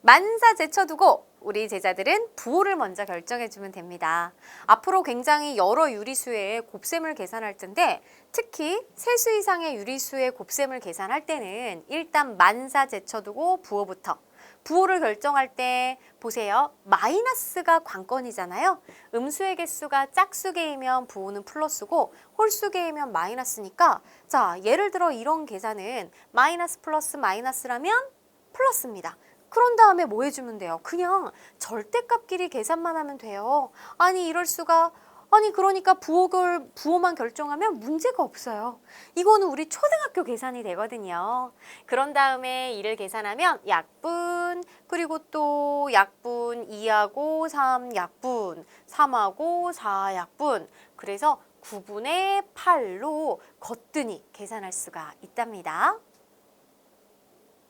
만사 제쳐두고 우리 제자들은 부호를 먼저 결정해주면 됩니다. 앞으로 굉장히 여러 유리수의 곱셈을 계산할 텐데 특히 세수 이상의 유리수의 곱셈을 계산할 때는 일단 만사 제쳐두고 부호부터 부호를 결정할 때 보세요. 마이너스가 관건이잖아요. 음수의 개수가 짝수 개이면 부호는 플러스고 홀수 개이면 마이너스니까 자 예를 들어 이런 계산은 마이너스 플러스 마이너스라면 플러스입니다. 그런 다음에 뭐 해주면 돼요? 그냥 절대값끼리 계산만 하면 돼요. 아니 이럴 수가 아니 그러니까 부호를 부호만 결정하면 문제가 없어요. 이거는 우리 초등학교 계산이 되거든요. 그런 다음에 이를 계산하면 약분 그리고 또 약분 2하고 3 약분 3하고 4 약분 그래서 9분의 8로 거뜬히 계산할 수가 있답니다.